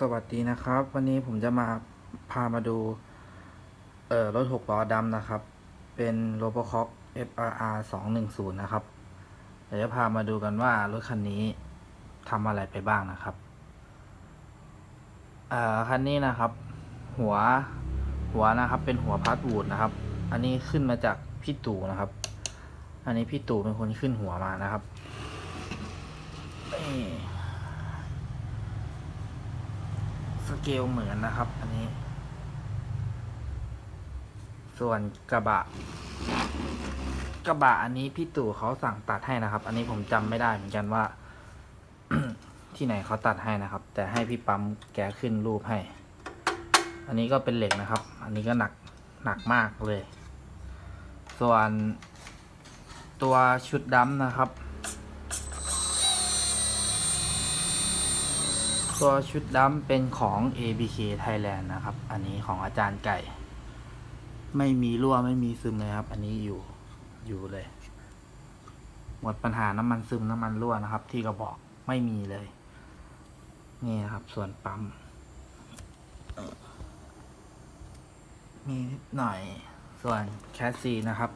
สวัสดีนะครับ วันนี้ผมจะมาพามาดู เอ่อรถหกล้อดำนะครับ เป็น r o b o c o p FRR 210 นะครับเดี๋ยวจะพามาดูกันว่ารถคันนี้ทำอะไรไปบ้างนะครับเอ่อคันนี้นะครับ หัวหัวนะครับ เป็นหัวพัดวูดนะครับ อันนี้ขึ้นมาจากพี่ตู่นะครับ อันนี้พี่ตู่เป็นคนขึ้นหัวมานะครับนี่ ส เกลเหมือนนะครับ อันนี้ ส่วนกระบะ กระบะอันนี้พี่ตู่เขาสั่งตัดให้นะครับ อันนี้ผมจำไม่ได้เหมือนกันว่า ที่ไหนเขาตัดให้นะครับ แต่ให้พี่ปั๊มแกขึ้นรูปให้ อันนี้ก็เป็นเหล็กนะครับ อันนี้ก็หนักหนักมากเลย ส่วนตัวชุดดำนะครับ ตัวชุดดำเป็นของ ABK Thailand นะครับ อันนี้ของอาจารย์ไก่ ไม่มีรั่วไม่มีซึมเลยครับ อันนี้อยู่อยู่เลย หมดปัญหาน้ำมันซึมน้ำมันรั่วนะครับ ที่กระบอกไม่มีเลย นี่ครับส่วนปั๊มมีนิดหน่อยส่วนแคสซีนะครับ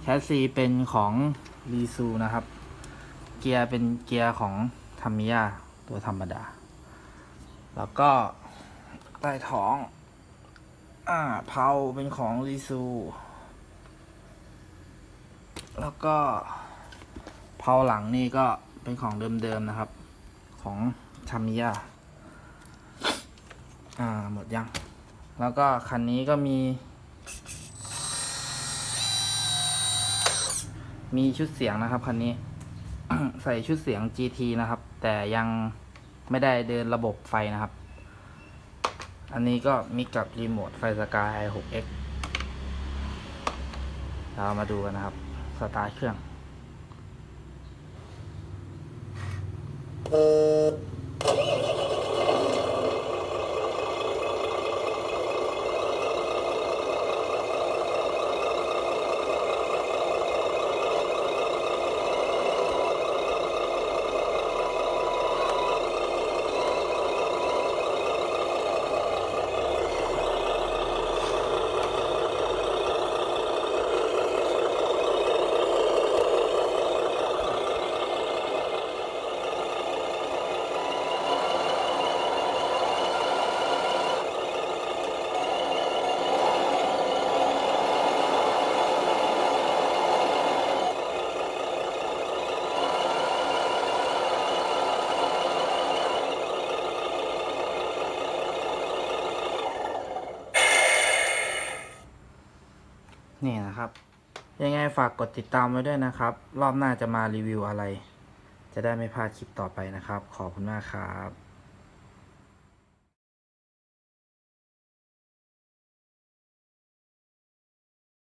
แคสซีเป็นของรีซูนะครับ เกียร์เป็นเกียร์ของทามิยาตัวธรรมดา แล้วก็ใต้ท้อง อ่าเพาเป็นของรีซู แล้วก็เพาหลังนี่ก็เป็นของเดิมๆนะครับ ของชามิยาอ่าหมดยัง แล้วก็คันนี้ก็มี มีชุดเสียงนะครับคันนี้ ใส่ชุดเสียง GT นะครับ แต่ยัง ไม่ได้เดินระบบไฟนะครับ อันนี้ก็มิกกับรีโมทไฟสกาย i6x เรามาดูกันนะครับ สตาร์ทเครื่อง นี่นะครับ ยังไงฝากกดติดตามไว้ด้วยนะครับ รอบหน้าจะมารีวิวอะไร จะได้ไม่พลาดคลิปต่อไปนะครับ ขอบคุณมากครับ